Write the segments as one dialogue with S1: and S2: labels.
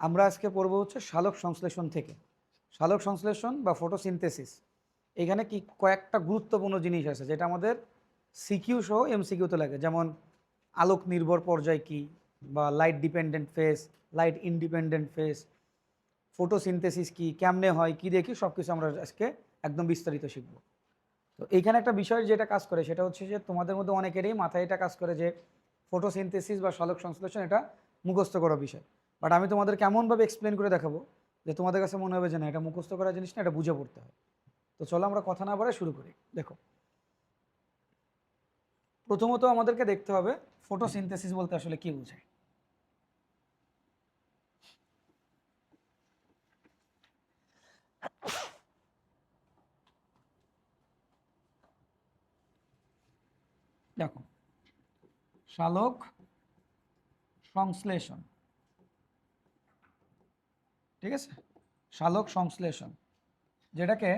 S1: আমরা আজকে পড়ব হচ্ছে শালক সংশ্লেষণ থেকে। শালক সংশ্লেষণ বা ফটোসিনথেসিস এখানে কি কয়েকটা গুরুত্বপূর্ণ জিনিস আছে, যেটা আমাদের সিকিউ সহ এমসিকিউতে লাগে। যেমন আলোক নির্ভর পর্যায় কি বা light dependent phase light independent phase photosynthesis কি, কেমনে হয়, কি দেখি সব কিছু আমরা আজকে একদম বিস্তারিত শিখব। তো এইখানে একটা বিষয় যেটা কাজ করে, সেটা হচ্ছে যে তোমাদের মধ্যে অনেকেরই মাথায় এটা কাজ করে যে ফটোসিনথেসিস বা শালক সংশ্লেষণ এটা মুখস্থ করা বিষয়। বাট আমি তোমাদের কেমনভাবে এক্সপ্লেন করে দেখাবো যে তোমাদের কাছে মনে হবে যে না, এটা মুখস্থ করা জিনিস না, এটা বুঝে পড়তে হয়। তো চলো আমরা কথা না বলে শুরু করি। দেখো। প্রথমত আমাদেরকে দেখতে হবে ফটোসিনথেসিস বলতে আসলে কি বোঝায়। দেখো। শালক সংশ্লেষণ। ঠিক আছে? শালক সংশ্লেষণ, যেটাকে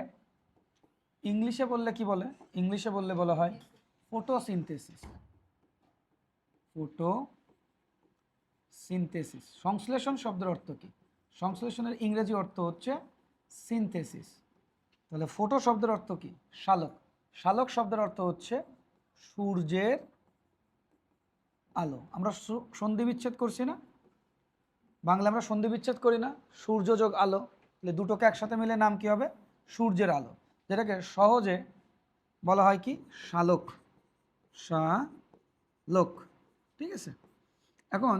S1: ইংলিশে বললে কি বলে? ইংলিশে বললে বলা হয় ফটোসিনথেসিস ফোটো সিনথেসিস সংশ্লেষণ শব্দের অর্থ কি? সংশ্লেষণের ইংরেজি অর্থ হচ্ছে সিনথেসিস তাহলে ফোটো শব্দের অর্থ কি? শালক শালক শব্দের অর্থ হচ্ছে সূর্যের আলো। আমরা সন্ধি বিচ্ছেদ করছি না? বাংলা আমরা সন্ধি বিচ্ছেদ করি না, সূর্য যোগ আলো, তাহলে দুটোকে একসাথে মিলে নাম কি হবে? সূর্যের আলো। যেটাকে সহজে বলা হয় কি? শালক। শালক। ঠিক আছে? এখন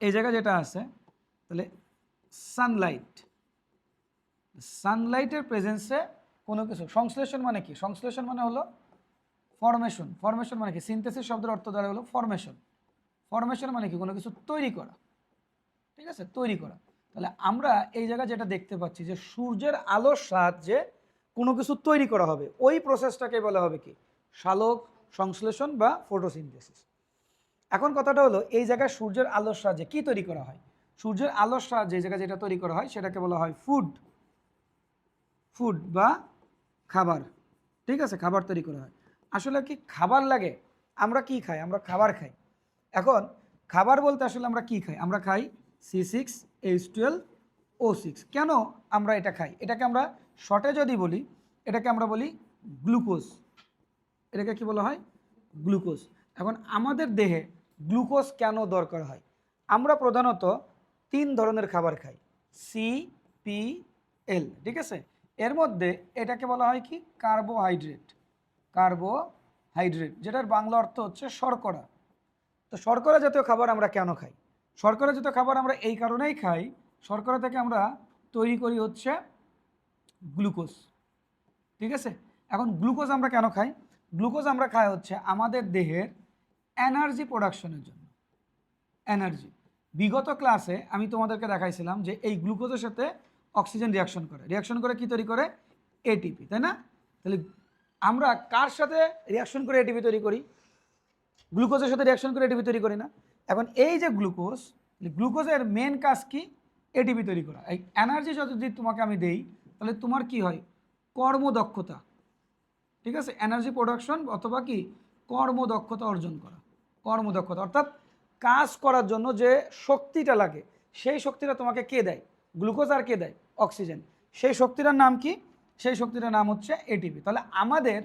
S1: এই জায়গায় যেটা আছে, তাহলে সানলাইট সানলাইটের প্রেজেন্সে কোনো কিছু, সংশ্লেষণ মানে কি? সংশ্লেষণ মানে হলো ফরমেশন ফরমেশন মানে কি? সিনথেসিস শব্দের অর্থ দ্বারা হলো ফরমেশন ফরমেশন মানে কি? কোনো কিছু তৈরি করা। ঠিক আছে? তৈরি করা। তাহলে আমরা এই জায়গায় যেটা দেখতে পাচ্ছি যে সূর্যের আলোর সাহায্যে কোনো কিছু তৈরি করা হবে। ওই প্রসেসটাকে বলা হবে কি? শালক সংশ্লেষণ বা ফটোসিনথেসিস এখন কথাটা হলো, এই জায়গায় সূর্যের আলোর সাহায্যে কি তৈরি করা হয়? সূর্যের আলোর সাহায্যে এই জায়গায় যেটা তৈরি করা হয়, সেটাকে বলা হয় ফুড ফুড বা খাবার। ঠিক আছে? খাবার তৈরি করা হয়। আসলে কি খাবার লাগে? আমরা কি খাই? আমরা খাবার খাই। এখন, খাবার বলতে আসলে আমরা কি খাই? আমরা খাই C six H twelve O six কেন আমরা এটা খাই? এটাকে আমরা শর্টে যদি বলি, এটাকে আমরা বলি গ্লুকোজ এটাকে কি বলা হয়? গ্লুকোজ এখন আমাদের দেহে গ্লুকোজ কেন দরকার হয়? আমরা প্রধানত তিন ধরনের খাবার খাই সি পি এল ঠিক আছে? এর মধ্যে এটাকে বলা হয় কি? কার্বোহাইড্রেট কার্বোহাইড্রেট যেটার বাংলা অর্থ হচ্ছে শর্করা। তো শর্করা জাতীয় খাবার আমরা কেন খাই? শর্করা জাতীয় খাবার আমরা এই কারণেই খাই শর্করা থেকে আমরা তৈরি করি হচ্ছে গ্লুকোজ। ঠিক আছে? এখন গ্লুকোজ আমরা কেন খাই? গ্লুকোজ আমরা খাই হচ্ছে আমাদের দেহের এনার্জি প্রোডাকশনের জন্য। এনার্জি। বিগত ক্লাসে আমি তোমাদেরকে দেখাইছিলাম যে এই গ্লুকোজের সাথে অক্সিজেন রিয়াকশন করে। রিয়াকশন করে কি তৈরি করে? এটিপি তাই না? তাহলে আমরা কার সাথে রিয়াকশন করে এটিপি তৈরি করি? গ্লুকোজের সাথে রিয়াকশন করে এটিপি তৈরি করি না? এখন এই যে গ্লুকোজ গ্লুকোজের মেন কাজ কি? এটিপি তৈরি করা। এই এনার্জি যদি তোমাকে আমি দেই, তাহলে তোমার কি হয়? কর্মদক্ষতা। ঠিক আছে? এনার্জি প্রোডাকশন অথবা কি? কর্মদক্ষতা অর্জন করা। কর্মদক্ষতা। অর্থাৎ কাজ করার জন্য যে শক্তিটা লাগে, সেই শক্তিটা তোমাকে কে দেয়? গ্লুকোজ আর কে দেয়? অক্সিজেন সেই শক্তিটার নাম কি? সেই শক্তিটার নাম হচ্ছে এটিপি তাহলে আমাদের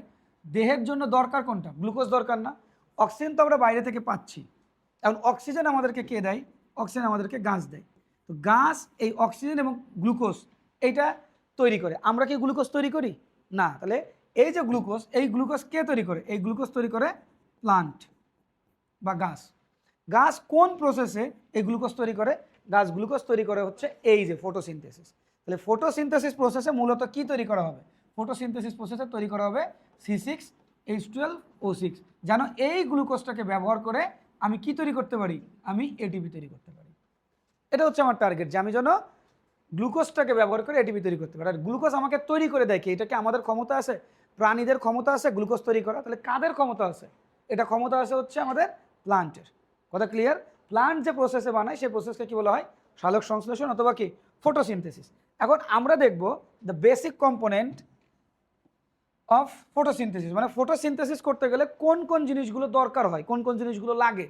S1: দেহের জন্য দরকার কোনটা? গ্লুকোজ দরকার না। অক্সিজেন তো আমরা বাইরে থেকে পাচ্ছি। এখন অক্সিজেন আমাদেরকে কে দেয়? অক্সিজেন আমাদেরকে গাছ দেয়। তো গাছ, এই অক্সিজেন এবং গ্লুকোজ এইটা তৈরি করে। আমরা কি গ্লুকোজ তৈরি করি? না, তাহলে এই যে গ্লুকোজ, এই গ্লুকোজ কে তৈরি করে? এই গ্লুকোজ তৈরি করে প্লান্ট বা গাছ। গাছ কোন প্রসেসে এই গ্লুকোজ তৈরি করে? গাছ গ্লুকোজ তৈরি করে হচ্ছে এই যে ফটোসিনথেসিস তাহলে ফটোসিনথেসিস প্রসেসে মূলত কি তৈরি করা হবে? ফটোসিনথেসিস প্রসেসে তৈরি করা হবে C six H twelve O six যেন এই গ্লুকোজটাকে ব্যবহার করে আমি কি তৈরি করতে পারি? আমি এটিপি তৈরি করতে পারি। এটা হচ্ছে আমার টার্গেট যে আমি যেন গ্লুকোজটাকে ব্যবহার করে এটিপি তৈরি করতে পারি। আর গ্লুকোজ আমাকে তৈরি করে দেয় কি? এটা কি আমাদের ক্ষমতা আছে, প্রাণীদের ক্ষমতা আছে গ্লুকোজ তৈরি করা। তাহলে কাদের ক্ষমতা আছে? এটা ক্ষমতা আছে হচ্ছে আমাদের প্লান্টের কথা ক্লিয়ার প্লান্ট যে প্রসেসে বানায়, সেই প্রসেসকে কি বলা হয়? সালোক সংশ্লেষণ অথবা কি? ফটোসিনথেসিস এখন আমরা দেখব the basic component of photosynthesis মানে ফটোসিনথেসিস করতে গেলে কোন কোন জিনিসগুলো দরকার হয়, কোন কোন জিনিসগুলো লাগে?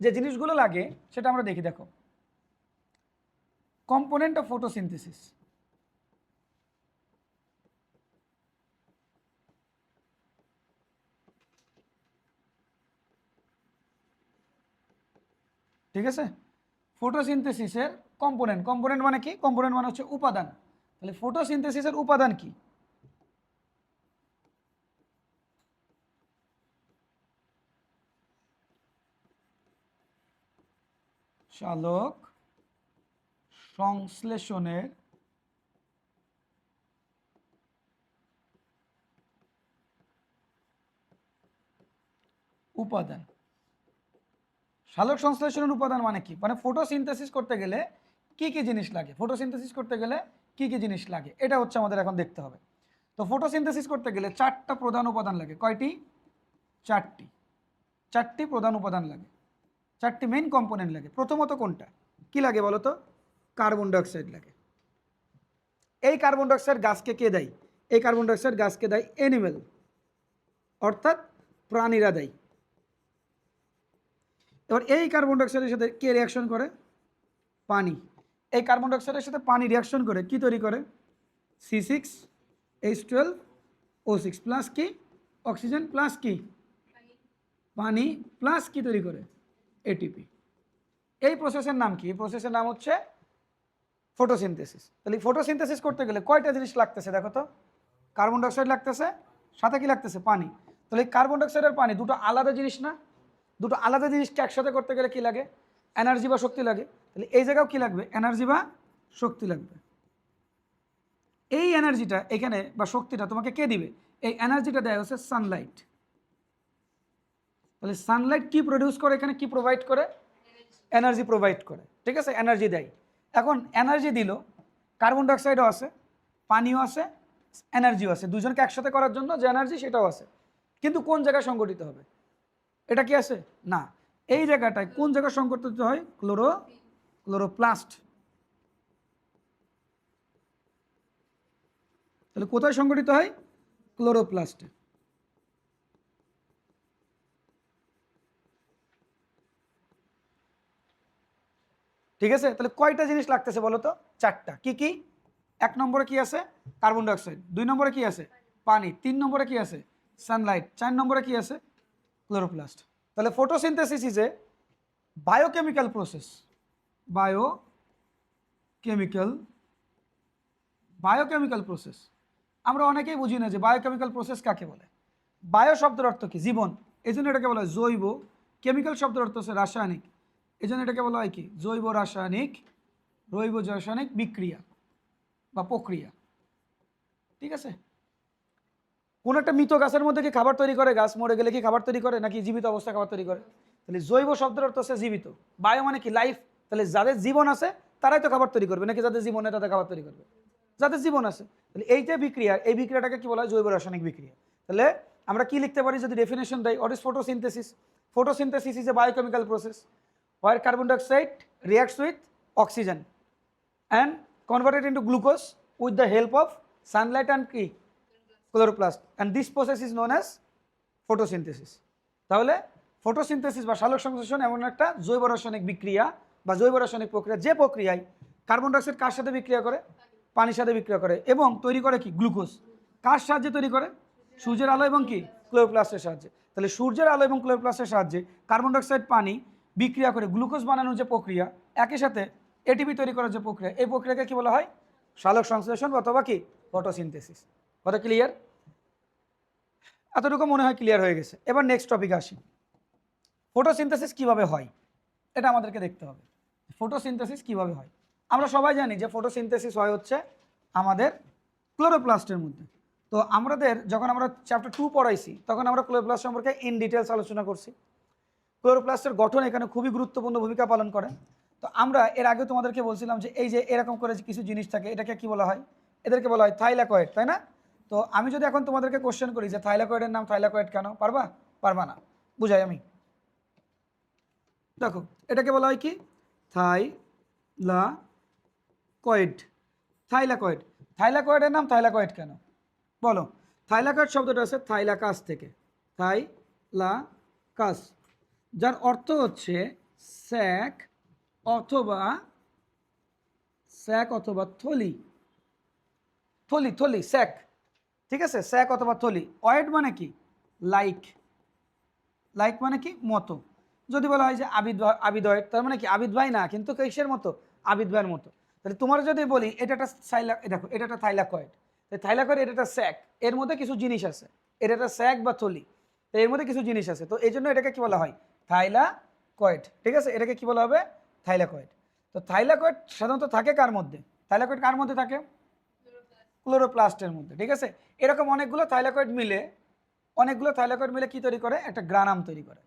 S1: যে জিনিসগুলো লাগে, সেটা আমরা দেখি, দেখো। কম্পোনেন্ট অফ ফটোসিনথেসিস ঠিক আছে? ফটোসিনথেসিসের কম্পোনেন্ট কম্পোনেন্ট মানে কি? কম্পোনেন্ট মানে হচ্ছে উপাদান। তাহলে ফটোসিনথেসিসের উপাদান কি? চালক সংশ্লেষণের উপাদান। সালোক সংশ্লেষণের উপাদান মানে কি? মানে ফটোসিনথেসিস করতে গেলে কি কি জিনিস লাগে? ফটোসিনথেসিস করতে গেলে কি কি জিনিস লাগে? এটা হচ্ছে আমাদের এখন দেখতে হবে। তো ফটোসিনথেসিস করতে গেলে চারটা প্রধান উপাদান লাগে। কয়টি? চারটি। চারটি প্রধান উপাদান লাগে। চারটি মেইন কম্পোনেন্ট লাগে। প্রথমত কোনটা? কি লাগে বলো তো? কার্বন ডাইঅক্সাইড লাগে। এই কার্বন ডাইঅক্সাইড গাছকে কে দেয়? এই কার্বন ডাইঅক্সাইড গাছকে দেয় এনিমেল অর্থাৎ প্রাণীরা দেয়। এবার এই কার্বন ডাইঅক্সাইডের সাথে কে রিয়াকশন করে? পানি। এই কার্বন ডাইঅক্সাইডের সাথে পানি রিয়াকশন করে, কি তৈরি করে? C six H twelve O six plus কি? অক্সিজেন প্লাস কি? পানি। প্লাস কি তৈরি করে? এটিপি এই প্রসেসের নাম কি? প্রসেসের নাম হচ্ছে ফটোসিনথেসিস তাহলে ফটোসিনথেসিস করতে গেলে কয়টা জিনিস লাগতেছে দেখো তো? কার্বন ডাইঅক্সাইড লাগতেছে, সাথে কি লাগতেছে? পানি। তাহলে এই কার্বন ডাইঅক্সাইড আর পানি দুটো আলাদা জিনিস না? দুটো আলাদা জিনিসকে একসাথে করতে গেলে কি লাগে? এনার্জি বা শক্তি লাগে। তাহলে এই জায়গাও কি লাগবে? এনার্জি বা শক্তি লাগবে। এই এনার্জিটা এখানে বা শক্তিটা তোমাকে কে দিবে? এই এনার্জিটা দেয় হচ্ছে সানলাইট তাহলে সানলাইট কি প্রডিউস করে? এখানে কি প্রোভাইড করে? এনার্জি প্রোভাইড করে। ঠিক আছে? এনার্জি দেয়। এখন এনার্জি দিল কার্বন ডাইঅক্সাইডও আছে, পানিও আছে এনার্জিও আছে। দুজনকে একসাথে করার জন্য যে এনার্জি সেটাও আছে। কিন্তু কোন জায়গায় সংগঠিত হবে? এটা কি আছে? না। এই জায়গাটায় কোন জায়গায় সংগঠিত হয়? Chloro, chloroplast. তাহলে কোথায় সংগঠিত হয়? ক্লোরোপ্লাস্টে। ঠিক আছে? তাহলে কয়টা জিনিস লাগতেছে বলো তো? চারটা। কি কি? এক নম্বরে কি আছে? কার্বন ডাইঅক্সাইড দুই নম্বরে কি আছে? পানি। তিন নম্বরে কি আছে? সানলাইট। চার নম্বরে কি আছে? ক্লোরোপ্লাস্ট। তাহলে photosynthesis is a biochemical process bio chemical biochemical process আমরা অনেকেই বুঝি না যে বায়োকেমিক্যাল প্রসেস কাকে বলে। বায়ো শব্দের অর্থ কি? জীবন। এই জন্য এটাকে বলা হয় জৈব। কেমিক্যাল শব্দের অর্থ হচ্ছে রাসায়নিক। এই জন্য এটাকে বলা হয় কি? জৈব রাসায়নিক জৈব রাসায়নিক বিক্রিয়া বা প্রক্রিয়া। ঠিক আছে? কোন একটা মৃত গাছের মধ্যে কি খাবার তৈরি করে? গাছ মরে গেলে কি খাবার তৈরি করে? নাকি জীবিত অবস্থায় খাবার তৈরি করে? তাহলে জৈব শব্দের অর্থ হচ্ছে জীবিত। বায়ো মানে কি? লাইফ তাহলে যাদের জীবন আছে, তারাই তো খাবার তৈরি করবে। নাকি যাদের জীবন তাদের খাবার তৈরি করবে? যাদের জীবন আছে, তাহলে এইটা বিক্রিয়া, এই বিক্রিয়াটাকে কি বলা হয়? জৈব রাসায়নিক বিক্রিয়া। তাহলে আমরা কি লিখতে পারি? যদি ডেফিনেশন দেয় what is photosynthesis photosynthesis is a biochemical process where carbon dioxide reacts with oxygen? And converted into glucose with the help of sunlight and কি chloroplast. And this process is known as photosynthesis. তাহলে photosynthesis বা সালোক সংশ্লেষণ এমন একটা জৈব রাসায়নিক বিক্রিয়া বা জৈব রাসায়নিক প্রক্রিয়া, যে প্রক্রিয়ায় কার্বন ডাইঅক্সাইড কার সাথে বিক্রিয়া করে? পানির সাথে বিক্রিয়া করে। এবং তৈরি করে কি? গ্লুকোজ কার সাহায্যে তৈরি করে? সূর্যের আলো এবং কি? ক্লোরোপ্লাস্টের সাহায্যে। তাহলে সূর্যের আলো এবং ক্লোরোপ্লাস্টের সাহায্যে কার্বন ডাইঅক্সাইড পানি বিক্রিয়া করে, গ্লুকোজ বানানোর যে প্রক্রিয়া, একই সাথে এটিপি তৈরি করার যে প্রক্রিয়া, এই প্রক্রিয়াকে কি বলা হয়? সালোক সংশ্লেষণ অথবা কি? ফটোসিনথেসিস। কথা ক্লিয়ার এতটুকু মনে হয় ক্লিয়ার হয়ে গেছে। এবার নেক্সট টপিক আসি। ফটোসিনথেসিস কীভাবে হয়? এটা আমাদেরকে দেখতে হবে। ফটোসিনথেসিস কীভাবে হয়? আমরা সবাই জানি যে ফটোসিনথেসিস হয় হচ্ছে আমাদের ক্লোরোপ্লাস্টের মধ্যে। তো আমাদের, যখন আমরা চ্যাপ্টার টু পড়াইছি, তখন আমরা ক্লোরোপ্লাস্ট সম্পর্কে ইন ডিটেলস আলোচনা করছি। ক্লোরোপ্লাস্টের গঠন এখানে খুবই গুরুত্বপূর্ণ ভূমিকা পালন করে। তো আমরা এর আগে তোমাদেরকে বলছিলাম যে এই যে এরকম করে কিছু জিনিস থাকে, এটাকে কি বলা হয়? এদেরকে বলা হয় থাইলাকয়েড, তাই না? তো আমি যদি এখন তোমাদেরকে কোশ্চেন করি যে থাইলাকয়েডের নাম থাইলাকয়েড কেন? পারবা? পারবা না। বুঝাই আমি। দেখো, এটাকে বলা হয় কি? থাই লা কয়েড থাইলাকয়েড। থাইলাকয়েডের নাম থাইলাকয়েড কেন? বলো। থাইলাকয়েড শব্দটা আছে থাইলাকাস থেকে। থাই লা কাস যার অর্থ হচ্ছে স্যাক অথবা স্যাক অথবা থলি। থলি থলি, স্যাক। ঠিক আছে? স্যাক অথবা থলি। অয়েড মানে কি? লাইক। লাইক মানে কি? মতো। যদি বলা হয় যে আবিদ আবিদ অয়েড, তার মানে কি আবিদ ভাই না, কিন্তু কিসের মতো? আবিদ ভাইয়ের মতো। তাহলে তোমার যদি বলি এটা একটা সাইলা দেখো, এটা একটা থাইলাকয়েড। থাইলাকয়েড, এটা স্যাক। এর মধ্যে কিছু জিনিস আছে। এটা একটা স্যাক বা থলি। তো এর মধ্যে কিছু জিনিস আছে। তো এই জন্য এটাকে কি বলা হয়? থাইলা কয়েড ঠিক আছে? এটাকে কি বলা হবে? থাইলাকয়েড। তো থাইলাকয়েড সাধারণত থাকে কার মধ্যে? থাইলাকয়েড কার মধ্যে থাকে? ক্লোরোপ্লাস্টের মধ্যে। ঠিক আছে? এরকম অনেকগুলো থাইলাকয়েড মিলে, অনেকগুলো থাইলাকয়েড মিলে কি তৈরি করে? একটা গ্রানাম তৈরি করে।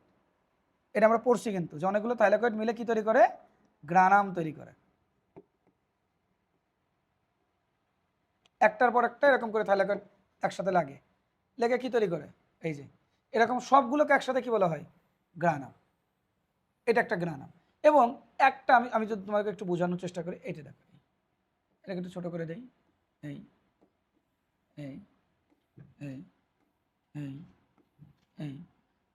S1: এটা আমরা পড়ছি কিন্তু, যে অনেকগুলো থাইলাকয়েড মিলে কি তৈরি করে? গ্রানাম তৈরি করে। একটার পর একটা এরকম করে থাইলাকয়েড একসাথে লাগে। লেগে কি তৈরি করে? এই যে। এরকম সবগুলোকে একসাথে কি বলা হয়? গ্রানাম। এটা একটা গ্রানাম। এবং একটা আমি আমি যদি তোমাকে একটু বোঝানোর চেষ্টা করি এটা দেখো এটাকে একটু ছোটো করে দেই। এই এই এই এই এই।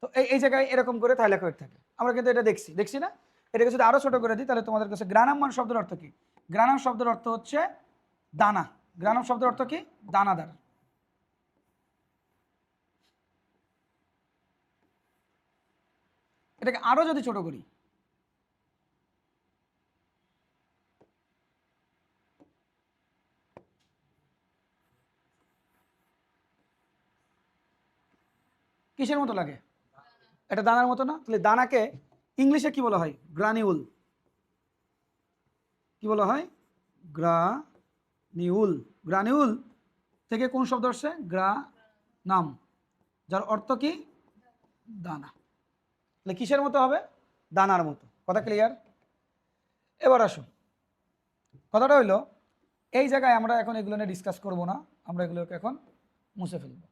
S1: তো এই এই জায়গায় এরকম করে থাইলাকয়েড থাকে। আমরা কিন্তু এটা দেখছি। দেখছি না? এটাকে যদি আরও ছোটো করে দিই, তাহলে তোমাদের কাছে গ্রানাম মান শব্দের অর্থ কী? গ্রানাম শব্দের অর্থ হচ্ছে দানা। গ্রানাম শব্দের অর্থ কি? দানাদার। এটাকে আরও যদি ছোট করি। কিসের মতো লাগে? এটা দানার মতো না? তাহলে দানাকে ইংলিশে কি বলা হয়? গ্রানিউল। কি বলা হয়? গ্রানিউল। গ্রানিউল থেকে কোন শব্দ আসছে? গ্রা নাম। যার অর্থ কি? দানা। তাহলে কিসের মতো হবে? দানার মতো। কথা ক্লিয়ার এবার আসুন। কথাটা হইল, এই জায়গায় আমরা এখন এগুলো নিয়ে ডিসকাস করব না, আমরা এগুলোকে এখন মুছে ফেলব।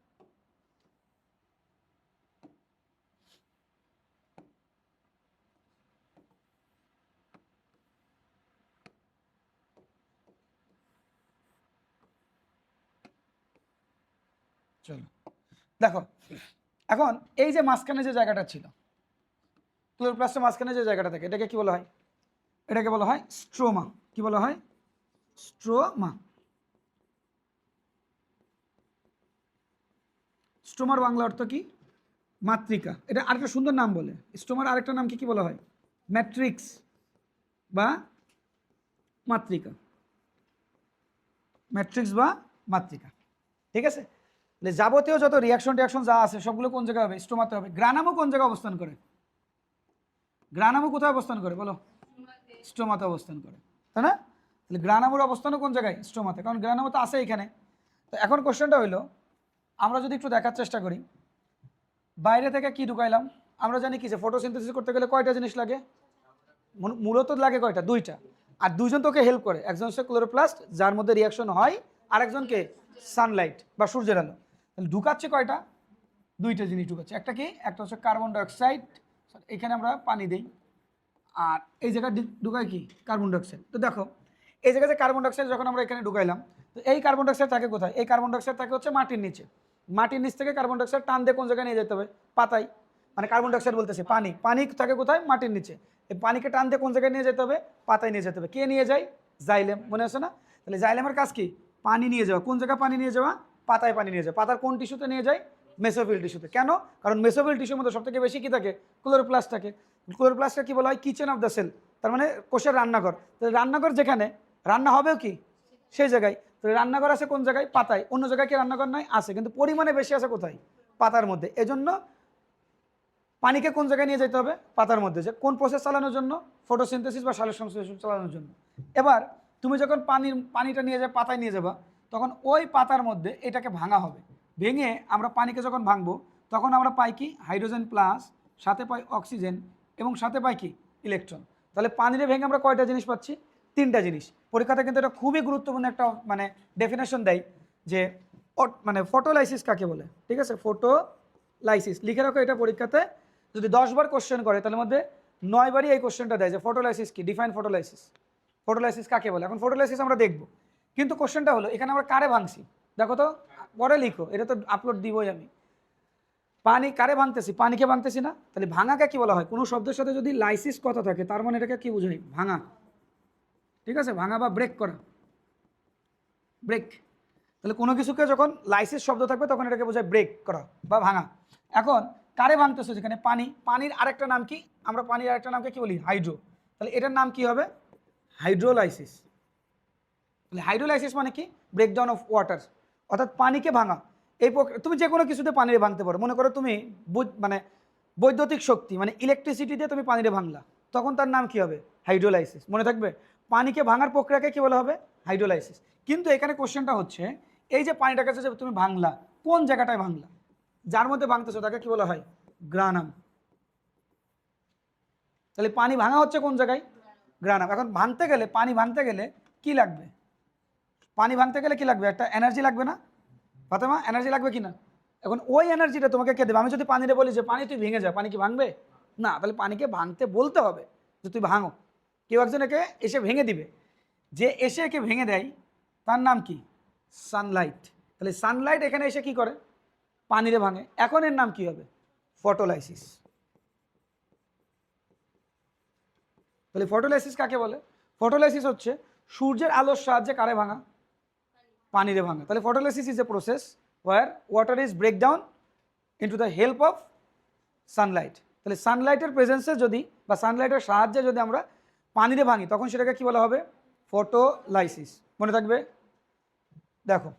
S1: চলো। দেখো, এখন এই যে মাঝখানে যে জায়গাটা ছিল ক্লোরোপ্লাস্টের মাঝখানে যে জায়গাটা থাকে, এটাকে কি বলা হয়? এটাকে বলা হয় স্ট্রোমা। কি বলা হয়? স্ট্রোমা। স্টোমার বাংলা অর্থ কি? মাতৃকা। এটা আরেকটা সুন্দর নাম বলে। স্টোমার আরেকটা নাম কি কি বলা হয়? ম্যাট্রিক্স বা মাতৃকা। ম্যাট্রিক্স বা মাতৃকা। ঠিক আছে? যাবতীয় যত রিয়াকশন টিয়াকশন যা আছে, সবগুলো কোন জায়গায় হবে? স্টোমাতে হবে। গ্রানামও কোন জায়গায় অবস্থান করে? গ্রানামও কোথায় অবস্থান করে, বলো? স্টোমাতে অবস্থান করে, তাই না? তাহলে গ্রানামোর অবস্থানও কোন জায়গায়? স্টোমাতে, কারণ গ্রানামো তো আছে এখানে। তো এখন কোশ্চেনটা হইল, আমরা যদি একটু দেখার চেষ্টা করি, বাইরে থেকে কি ঢুকাইলাম? আমরা জানি কি যে ফটোসিনথেসিস করতে গেলে কয়টা জিনিস লাগে? মূলত লাগে কয়টা? দুইটা। আর দুইজন তোকে হেল্প করে, একজন হচ্ছে ক্লোরোপ্লাস্ট যার মধ্যে রিয়াকশন হয় আর একজনকে সানলাইট বা সূর্যের আলো। তাহলে ঢুকাচ্ছে কয়টা? দুইটা জিনিস ঢুকাচ্ছে। একটা কি? একটা হচ্ছে কার্বন ডাইঅক্সাইড এখানে আমরা পানি দিই। আর এই জায়গায় ঢু- ঢুকায় কি? Carbon dioxide. তো দেখো, এই জায়গায় যে কার্বন ডাইঅক্সাইড যখন আমরা এখানে ঢুকাইলাম, তো এই কার্বন ডাইঅক্সাইড থাকে কোথায়? এই কার্বন ডাইঅক্সাইড থাকে হচ্ছে মাটির নিচে। মাটির নিচ থেকে কার্বন ডাইঅক্সাইড টান দিয়ে কোন জায়গায় নিয়ে যেতে হবে? পাতায়। মানে কার্বন ডাইঅক্সাইড বলতেছে, পানি। পানি থাকে কোথায়? মাটির নিচে। এই পানিকে টান দিয়ে কোন জায়গায় নিয়ে যেতে হবে? পাতায় নিয়ে যেতে হবে। কে নিয়ে যায়? জাইলেম। মনে আছে না? তাহলে জাইলেমের কাজ কি? পানি নিয়ে যাওয়া। কোন জায়গায় পানি নিয়ে যাওয়া? পাতায় পানি নিয়ে যাওয়া। পাতার কোন টিস্যুতে নিয়ে যায়? মেসোফিল টিস্যুতে। কেন? কারণ মেসোফিল টিস্যুর মধ্যে সবথেকে বেশি কি থাকে? ক্লোরোপ্লাস্ট থাকে। ক্লোরোপ্লাস্টটা কি বলা হয়? Kitchen of the cell. তার মানে কোষের রান্নাঘর। তাহলে রান্নাঘর যেখানে, রান্না হবেও কি? সেই জায়গায়। তো রান্নাঘর আছে কোন জায়গায়? পাতায়। অন্য জায়গায় কি রান্নাঘর নয় আছে। কিন্তু পরিমাণে বেশি আছে কোথায়? পাতার মধ্যে। এজন্য পানিকে কোন জায়গায় নিয়ে যেতে হবে? পাতার মধ্যে। যে কোন প্রসেস চালানোর জন্য? ফটোসিনথেসিস বা সালের সংশ্লেষণ চালানোর জন্য। এবার তুমি যখন পানির, পানিটা নিয়ে যাবে, পাতায় নিয়ে যাবা, তখন ওই পাতার মধ্যে এটাকে ভাঙা হবে। ভেঙে আমরা পানিকে যখন ভাঙবো, তখন আমরা পাই কি? হাইড্রোজেন প্লাস, সাথে পাই অক্সিজেন এবং সাথে পাই কি? ইলেকট্রন। তাহলে পানিরে ভেঙে আমরা কয়টা জিনিস পাচ্ছি? তিনটা জিনিস। পরীক্ষাতে কিন্তু এটা খুবই গুরুত্বপূর্ণ একটা মানে ডেফিনেশন দেয় যে মানে ফটোলাইসিস কাকে বলে? ঠিক আছে? ফটোলাইসিস লিখে রাখো এটা পরীক্ষাতে। যদি দশবার কোশ্চেন করে, তাহলে মধ্যে নয়বারই এই কোশ্চেনটা দেয় যে ফটোলাইসিস কি? ডিফাইন ফটোলাইসিস ফটোলাইসিস কাকে বলে? এখন ফটোলাইসিস আমরা দেখব। কিন্তু কোশ্চেনটা হলো, এখানে আমরা কারে ভাঙছি? দেখো তো। পরে লিখো, এটা তো আপলোড দিবই আমি। পানি কারে ভাঙতেছি? পানিকে ভাঙতেছি না? তাহলে ভাঙাকে কি বলা হয়? কোনো শব্দের সাথে যদি লাইসিস কথা থাকে, তার মানে এটাকে কি বোঝাই? ভাঙা। ঠিক আছে? ভাঙা বা ব্রেক করা। ব্রেক তাহলে কোনো কিছুকে যখন লাইসিস শব্দ থাকবে, তখন এটাকে বোঝায় ব্রেক করা বা ভাঙা। এখন, কারে ভাঙতেছে যেখানে? পানি। পানির আরেকটা নাম কি? আমরা পানির আরেকটা নামকে কি বলি? হাইড্রো তাহলে এটার নাম কি হবে? হাইড্রোলাইসিস তাহলে হাইড্রোলাইসিস মানে কি? ব্রেকডাউন অফ ওয়াটার অর্থাৎ পানিকে ভাঙা। এই তুমি যে কোনো কিছুতে পানিরে ভাঙতে পারো। মনে করো তুমি মানে বৈদ্যুতিক শক্তি মানে ইলেকট্রিসিটি দিয়ে তুমি পানিরে ভাঙলা, তখন তার নাম কি হবে? হাইড্রোলাইসিস মনে থাকবে? পানিকে ভাঙার প্রক্রিয়াকে কি বলা হবে? হাইড্রোলাইসিস কিন্তু এখানে কোশ্চেনটা হচ্ছে, এই যে পানিটাকে যে তুমি ভাঙলা, কোন জায়গাটায় ভাঙলা? যার মধ্যে ভাঙতেছো তাকে কি বলা হয়? গ্রানাম। তাহলে পানি ভাঙা হচ্ছে কোন জায়গায়? গ্রানাম। এখন ভাঙতে গেলে, পানি ভাঙতে গেলে কি লাগবে? পানি ভাঙতে গেলে কি লাগবে? একটা এনার্জি লাগবে না? ফাতেমা এনার্জি লাগবে কি না এখন ওই এনার্জিটা তোমাকে কে দেবে? আমি যদি পানিতে বলি যে, পানি, তুই ভেঙে যা, পানি কি ভাঙবে? না, তাহলে পানিকে ভাঙতে বলতে হবে যে, তুই ভাঙো। কেউ একজন একে এসে ভেঙে দিবে। যে এসে একে ভেঙে দেয়, তার নাম কি? সানলাইট তাহলে সানলাইট এখানে এসে কি করে? পানিরে ভাঙে। এখন এর নাম কি হবে? ফটোলাইসিস তাহলে ফটোলাইসিস কাকে বলে? ফটোলাইসিস হচ্ছে সূর্যের আলোর সাহায্যে কারে ভাঙা? পানিরে ভাঙা। তাহলে photolysis is a process where water is break down into the help of sunlight তাহলে সানলাইটের প্রেজেন্সে যদি বা সানলাইটের সাহায্যে যদি আমরা পানিরে ভাঙি, তখন সেটাকে কি বলা হবে? ফটোলাইসিস মনে থাকবে? দেখো,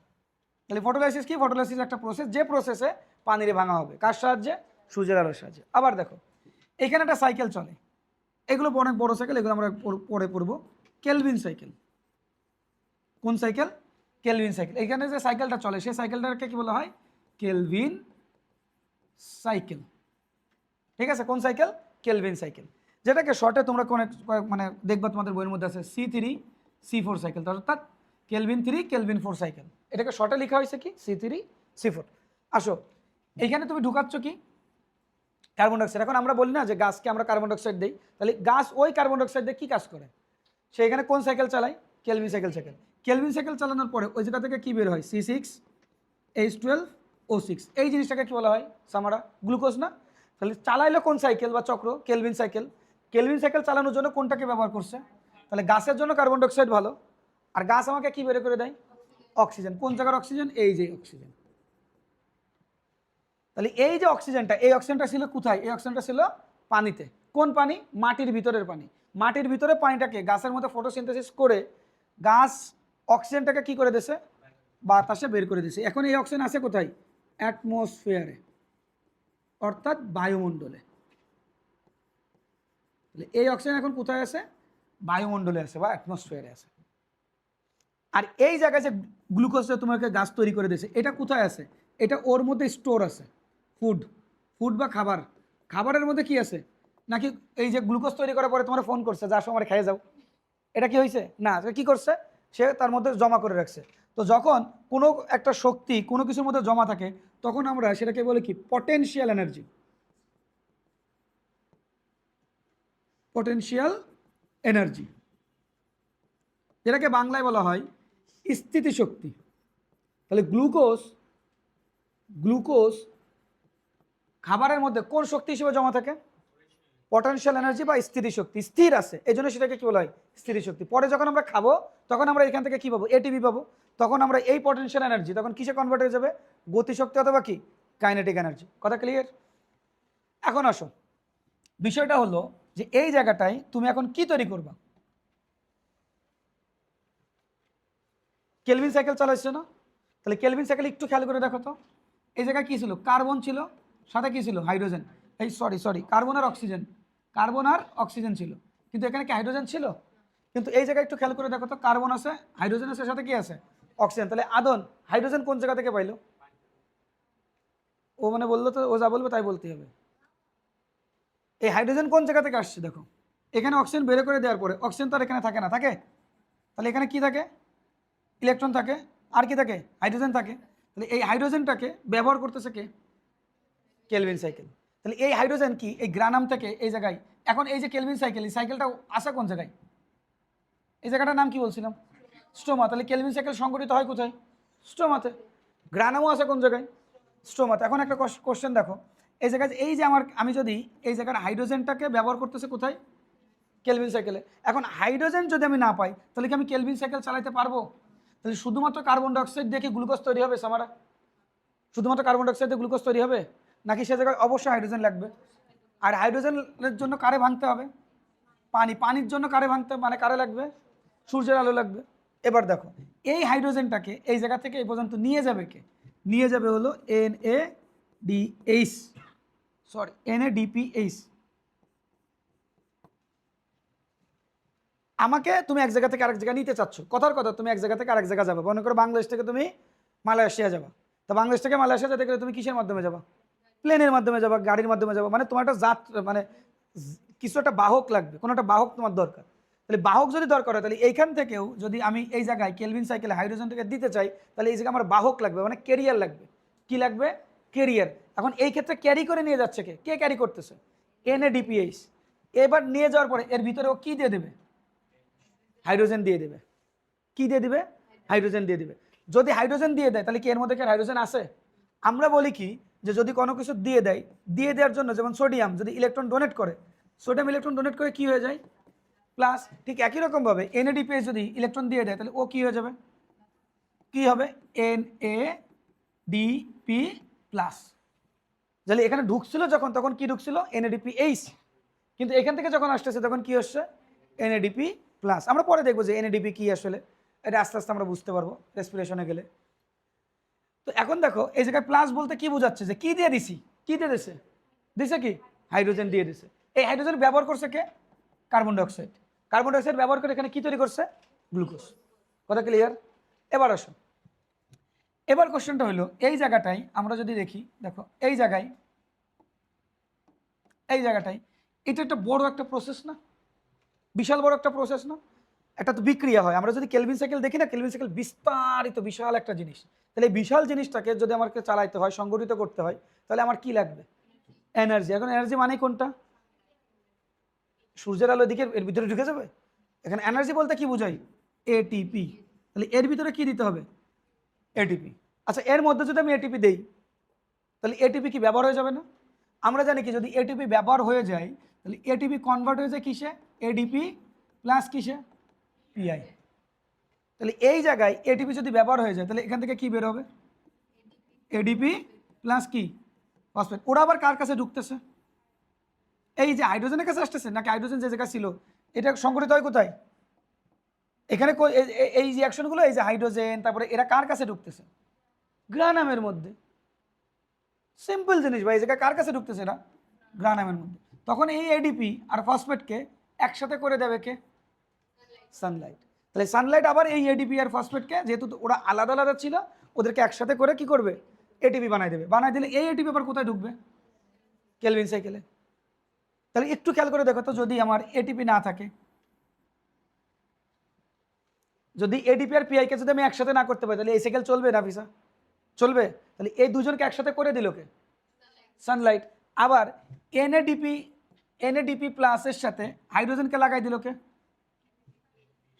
S1: তাহলে ফটোলাইসিস কি? ফটোলাইসিস একটা প্রসেস যে প্রসেসে পানিরে ভাঙা হবে। কার সাহায্যে? সূর্যের আলোর সাহায্যে। আবার দেখো, এখানে একটা সাইকেল চলে। এগুলো অনেক বড় সাইকেল এগুলো আমরা পরে পড়ব। কেলভিন সাইকেল কোন সাইকেল কেলভিন সাইকেল এখানে যে সাইকেলটা চলে, সেই সাইকেলটাকে কি বলা হয়? কেলভিন সাইকেল ঠিক আছে? কোন সাইকেল কেলভিন সাইকেল যেটাকে শর্টে তোমরা কোন মানে দেখবা তোমাদের বইয়ের মধ্যে আছে C three C four cycle অর্থাৎ Calvin three Calvin four cycle এটাকে শর্টে লেখা হয়েছে কি? সি থ্রি সি ফোর আসো এইখানে তুমি ঢুকাচ্ছ কি? কার্বন ডাইঅক্সাইড এখন আমরা বলি না যে গাছকে আমরা কার্বন ডাইঅক্সাইড দিই। তাহলে গাছ ওই কার্বন ডাইঅক্সাইড দিয়ে কী কাজ করে? সে এখানে কোন সাইকেল চালায়? Calvin cycle cycle Calvin cycle চালানোর পরে ওই জায়গা থেকে কী বের হয়? C six H twelve O six এই জিনিসটাকে কী বলা হয়? সামারা গ্লুকোজ না? তাহলে চালাইলো কোন সাইকেল বা চক্র? কেলভিন সাইকেল কেলভিন সাইকেল চালানোর জন্য কোনটাকে ব্যবহার করছে? তাহলে গাছের জন্য কার্বন ডাইঅক্সাইড ভালো। আর গাছ আমাকে কী বের করে দেয়? অক্সিজেন। কোন জায়গার অক্সিজেন? এই যে অক্সিজেন। তাহলে এই যে অক্সিজেনটা, এই অক্সিজেনটা ছিল কোথায়? এই অক্সিজেনটা ছিল পানিতে। কোন পানি? মাটির ভিতরের পানি। মাটির ভিতরে পানিটাকে গাছের মধ্যে ফটোসিনথেসিস করে গাছ অক্সিজেনটাকে কি করে দিছে বাতাসে বের করে দিছে এখন এই অক্সিজেন আছে কোথায়? অ্যাটমসফিয়ারে, অর্থাৎ বায়ুমণ্ডলে। এই অক্সিজেন এখন কোথায় আছে? বায়ুমণ্ডলে আছে বা অ্যাটমসফিয়ারে আছে। আর এই জায়গায় যে গ্লুকোজটা তোমাকে গাছ তৈরি করে দিয়েছে, এটা কোথায় আছে? এটা ওর মধ্যে স্টোর আছে। ফুড ফুড বা খাবার। খাবারের মধ্যে কি আছে? নাকি এই যে গ্লুকোজ তৈরি করার পরে তোমার ফোন করছে যার সময় খেয়ে যাও। এটা কি হয়েছে না কি করছে? সে তার মধ্যে জমা করে রাখছে। তো যখন কোনো একটা শক্তি কোনো কিছুর মধ্যে জমা থাকে, তখন আমরা সেটাকে বলি কি? পটেনশিয়াল এনার্জি পটেনশিয়াল এনার্জি যেটাকে বাংলায় বলা হয় স্থিতিশক্তি। তাহলে গ্লুকোজ গ্লুকোজ খাবারের মধ্যে কোন শক্তি হিসেবে জমা থাকে? পটেনশিয়াল এনার্জি বা স্থিতিশক্তি স্থির আছে এই জন্য সেটাকে কি বলা হয়? স্থিতিশক্তি পরে যখন আমরা খাব, তখন আমরা এখান থেকে কি পাবো? এটিপি পাবো। তখন আমরা এই পটেনশিয়াল এনার্জি তখন কিসে কনভার্ট হয়ে যাবে? গতিশক্তি অথবা কি? কাইনেটিক এনার্জি কথা ক্লিয়ার এখন আসো। বিষয়টা হলো যে এই জায়গাটায় তুমি এখন কি তৈরি করবা? কেলভিন সাইকেল চালাইছে না? তাহলে কেলভিন সাইকেল একটু খেয়াল করে দেখো তো। এই জায়গায় কী ছিল? কার্বন ছিল, সাথে কী ছিল? হাইড্রোজেন এই সরি সরি কার্বন আর অক্সিজেন কার্বন আর অক্সিজেন ছিল। কিন্তু এখানে কি হাইড্রোজেন ছিল? কিন্তু এই জায়গায় একটু খেয়াল করে দেখো তো, কার্বন আছে, হাইড্রোজেন আছে সাথে কি আছে? অক্সিজেন। তাহলে আদন, হাইড্রোজেন কোন জায়গা থেকে পাইলো? ও মানে বলল তো, ও যা বলবে তাই বলতে হবে। এই হাইড্রোজেন কোন জায়গা থেকে আসছে দেখো? এখানে অক্সিজেন বের করে দেওয়ার পরে, অক্সিজেন তো আর এখানে থাকে না, থাকে? তাহলে এখানে কি থাকে? ইলেকট্রন থাকে। আর কি থাকে? হাইড্রোজেন থাকে। তাহলে এই হাইড্রোজেনটাকে ব্যবহার করতেছে কে? Kelvin cycle. তাহলে এই হাইড্রোজেন কি? এই গ্রানাম থেকে এই জায়গায়। এখন এই যে কেলভিন সাইকেল এই সাইকেলটা আসে কোন জায়গায়? এই জায়গাটার নাম কি বলছিলাম? স্টোমা। তাহলে কেলভিন সাইকেল সংগঠিত হয় কোথায়? স্টোমাতে। গ্রানামও আছে কোন জায়গায়? স্টোমাতে। এখন একটা কোশ্চেন দেখো। এই জায়গায় এই যে আমার আমি যদি এই জায়গার হাইড্রোজেনটাকে ব্যবহার করতেছে কোথায়? কেলভিন সাইকেলে এখন হাইড্রোজেন যদি আমি না পাই, তাহলে কি আমি কেলভিন সাইকেল চালাতে পারব? তাহলে শুধুমাত্র কার্বন ডাইঅক্সাইড দিয়ে কি গ্লুকোজ তৈরি হবে, সামারা? শুধুমাত্র কার্বন ডাইঅক্সাইড দিয়ে গ্লুকোজ তৈরি হবে? নাকি সে জায়গায় অবশ্যই হাইড্রোজেন লাগবে? আর হাইড্রোজেনের জন্য কারে ভাঙতে হবে? পানি, পানির জন্য কারে ভাঙতে মানে কারে লাগবে? সূর্যের আলো লাগবে। এবার দেখো, এই হাইড্রোজেনটাকে এই জায়গা থেকে এই পর্যন্ত নিয়ে যাবে কে? নিয়ে যাবে হলো N A D H sorry N A DP H আমাকে তুমি এক জায়গা থেকে আরেক জায়গায় নিতে চাচ্ছ। কথার কথা, তুমি এক জায়গা থেকে আরেক জায়গা যাবে। মনে করো বাংলাদেশ থেকে তুমি মালয়েশিয়া যাবা। তো বাংলাদেশ থেকে মালয়েশিয়া যেতে গেলে তুমি কিসের মাধ্যমে যাবা? প্লেনের মাধ্যমে যাবা, গাড়ির মাধ্যমে যাবা মানে তোমার একটা যাত মানে কিছু একটা বাহক লাগবে, কোনো একটা বাহক তোমার দরকার। তাহলে বাহক যদি দরকার হয়, তাহলে এইখান থেকেও যদি আমি এই জায়গায় কেলভিন সাইকেলে হাইড্রোজেনটাকে দিতে চাই, তাহলে এই জায়গায় আমার বাহক লাগবে মানে কেরিয়ার লাগবে। কি লাগবে? কেরিয়ার এখন এই ক্ষেত্রে ক্যারি করে নিয়ে যাচ্ছে কে? কে ক্যারি করতেছে? এন এ ডিপিএইচ এবার নিয়ে যাওয়ার পরে এর ভিতরে ও কী দিয়ে দেবে? হাইড্রোজেন দিয়ে দেবে। কি দিয়ে দিবে? হাইড্রোজেন দিয়ে দিবে। যদি হাইড্রোজেন দিয়ে দেয়, তাহলে কি এর মধ্যে কি হাইড্রোজেন আছে? আমরা বলি কি যে যদি কোনো কিছু দিয়ে দেয়, দিয়ে দেওয়ার জন্য যেমন সোডিয়াম যদি ইলেকট্রন ডোনেট করে সোডিয়াম ইলেকট্রন ডোনেট করে কি হয়ে যায়? প্লাস ঠিক একই রকমভাবে এনএডিপিএস যদি ইলেকট্রন দিয়ে দেয়, তাহলে ও কি হয়ে যাবে? কি হবে? এন এ ডিপি প্লাস তাহলে এখানে ঢুকছিল যখন, তখন কি ঢুকছিল? এনএডিপি এইচ কিন্তু এখান থেকে যখন আসতেছে, তখন কি হচ্ছে? এনএডিপি প্লাস আমরা পরে দেখব যে এনএডিপি কি আসলে। এটা আস্তে আস্তে আমরা বুঝতে পারব রেসপিরেশনে গেলে। তো এখন দেখো, এই জায়গায় প্লাস বলতে কি বোঝাচ্ছে? যে কি দিয়ে দিছি? কি দিয়ে দিছে? দিছে কি? হাইড্রোজেন দিয়ে দিছে। এই হাইড্রোজেন ব্যবহার করছে কে? কার্বন ডাইঅক্সাইড কার্বন ডাইঅক্সাইড ব্যবহার করে এখানে কি তৈরি করছে? গ্লুকোজ কথা ক্লিয়ার এবার আসো। এবার কোশ্চেনটা হলো, এই জায়গাটাই আমরা যদি দেখি, দেখো, এই জায়গায়, এই জায়গাটাই এটা একটা বড় একটা প্রসেস না? বিশাল বড় একটা প্রসেস না? একটা তো বিক্রিয়া হয়। আমরা যদি কেলভিন সাইকেল দেখি না কেলভিন সাইকেল বিস্তারিত বিশাল একটা জিনিস। তাহলে এই বিশাল জিনিসটাকে যদি আমাকে চালাইতে হয়, সংগঠিত করতে হয়, তাহলে আমার কি লাগবে? এনার্জি এখন এনার্জি মানে কোনটা? সূর্যের আলো দিকে এর ভিতরে ঢুকে যাবে? এখানে এনার্জি বলতে কি বোঝাই? এটিপি তাহলে এর ভিতরে কি দিতে হবে? এটিপি আচ্ছা এর মধ্যে যদি আমি এটিপি দেই, তাহলে এটিপি কি ব্যবহার হয়ে যাবে না? আমরা জানি কি, যদি এটিপি ব্যবহার হয়ে যায়, তাহলে এটিপি কনভার্ট হয়ে যায় কিসে? এডিপি প্লাস কিসে? পিআই তাহলে এই জায়গায় এটিপি যদি ব্যবহার হয়ে যায়, তাহলে এখান থেকে কি বের হবে? এডিপি প্লাস কি? ফসফেট ওরা আবার কার কাছে ঢুকতেছে? এই যে হাইড্রোজেনের কাছে আসতেছে, নাকি হাইড্রোজেন যে জায়গা ছিল, এটা সংগঠিত হয় কোথায়? এখানে এই- এই রিয়াকশনগুলো এই যে হাইড্রোজেন তারপরে এরা কার কাছে ঢুকতেছে? গ্রানামের মধ্যে। সিম্পল জিনিস ভাই, এই জায়গায় কার কাছে ঢুকতেছে এরা? গ্রানামের মধ্যে। তখন এই এডিপি আর ফসফেটকে একসাথে করে দেবে কে? সানলাইট তাহলে সানলাইট আবার এই এডিপি আর ফসফেটকে যেহেতু ওরা আলাদা আলাদা ছিল, ওদেরকে একসাথে করে কি করবে? এটিপি বানাই দেবে। বানাই দিলে এই এটিপি আবার কোথায় ঢুকবে? কেলভিন সাইকেলে তাহলে একটু খেয়াল করে দেখো তো, যদি আমার এটিপি না থাকে। যদি এডিপি আর পিআইকে যদি আমি একসাথে না করতে পারি, তাহলে এই সাইকেল চলবে না ভিসা চলবে? তাহলে এই দুজনকে একসাথে করে দিল কে? সানলাইট আবার এনএডিপি এনএডিপি প্লাসের সাথে হাইড্রোজেনকে লাগাই দিল কে?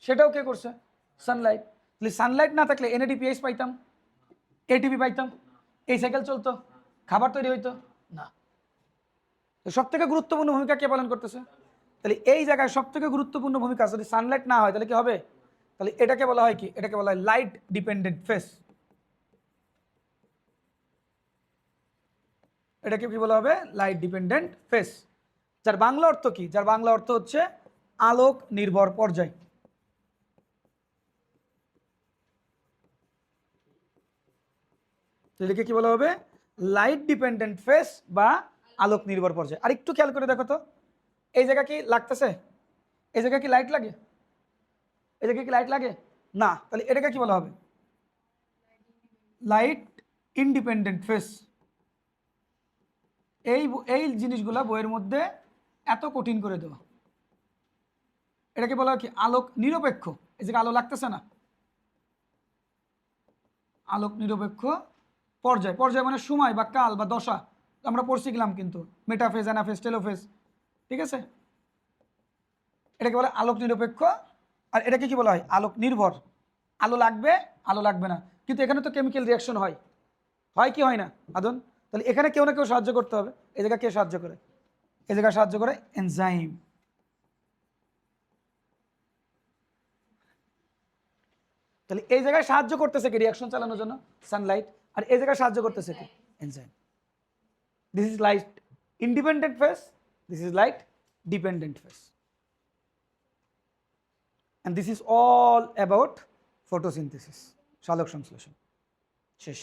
S1: সেটাও কে করছে? সানলাইট তাহলে সানলাইট না থাকলে এনএডিপিএস পাইতাম এটিপি পাইতাম, এই সাইকেল চলতো, খাবার তৈরি হইতো, না। তো সব থেকে গুরুত্বপূর্ণ ভূমিকা কে পালন করতেছে? তাহলে এই জায়গায় সব থেকে গুরুত্বপূর্ণ ভূমিকা যদি সানলাইট না হয়, তাহলে কি হবে? তাহলে এটাকে বলা হয় কি? এটাকে বলা হয় লাইট ডিপেন্ডেন্ট ফেস এটাকে কি বলা হবে? লাইট ডিপেন্ডেন্ট ফেস যার বাংলা অর্থ কি? যার বাংলা অর্থ হচ্ছে আলোক নির্ভর পর্যায়। এটাকে কি বলা হবে? লাইট ডিপেন্ডেন্ট ফেস বা আলোক নির্ভর পর্যায়। আর একটু খেয়াল করে দেখো তো। এই জায়গা কি লাগতেছে? এই জায়গা কি লাইট লাগে? এই জায়গায় কি লাইট লাগে? না, তাহলে এটাকে কি বলা হবে? লাইট ইন্ডিপেন্ডেন্ট ফেস এই এই জিনিসগুলা বইয়ের মধ্যে এত কঠিন করে দেওয়া। এটাকে বলা হয় কি? আলোক নিরপেক্ষ। এই জায়গায় আলো লাগতেছে না। আলোক নিরপেক্ষ পর্যায় পর্যায় মানে সময় বা কাল বা দশা, আমরা পড়ছিলাম কিন্তু মেটাফেজ অ্যানাফেজ টেলোফেজ ঠিক আছে? এটাকে বলে আলোক নিরপেক্ষ, আর এটাকে কি বলা হয়? আলোক নির্ভর। আলো লাগবে আলো লাগবে না। কিন্তু এখানে তো কেমিক্যাল রিয়াকশন হয়। হয় কি হয় না? আদন, তাহলে এখানে কেউ না কেউ সাহায্য করতে হবে। এ জায়গায় কে সাহায্য করে? এ জায়গায় সাহায্য করে এনজাইম তাহলে এই জায়গায় সাহায্য করতেছে কি? রিয়াকশন চালানোর জন্য সানলাইট আর এই জায়গায় সাহায্য করতেছে কি? Enzyme this is light independent phase this is light dependent phase and this is all about photosynthesis সালোক সংশ্লেষণ শেষ